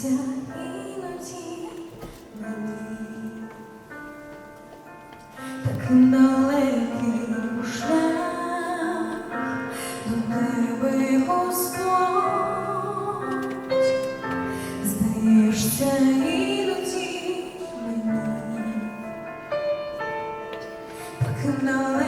Так далекий шлях до тебе, Господь, здаєшся іноді мені. Так далекий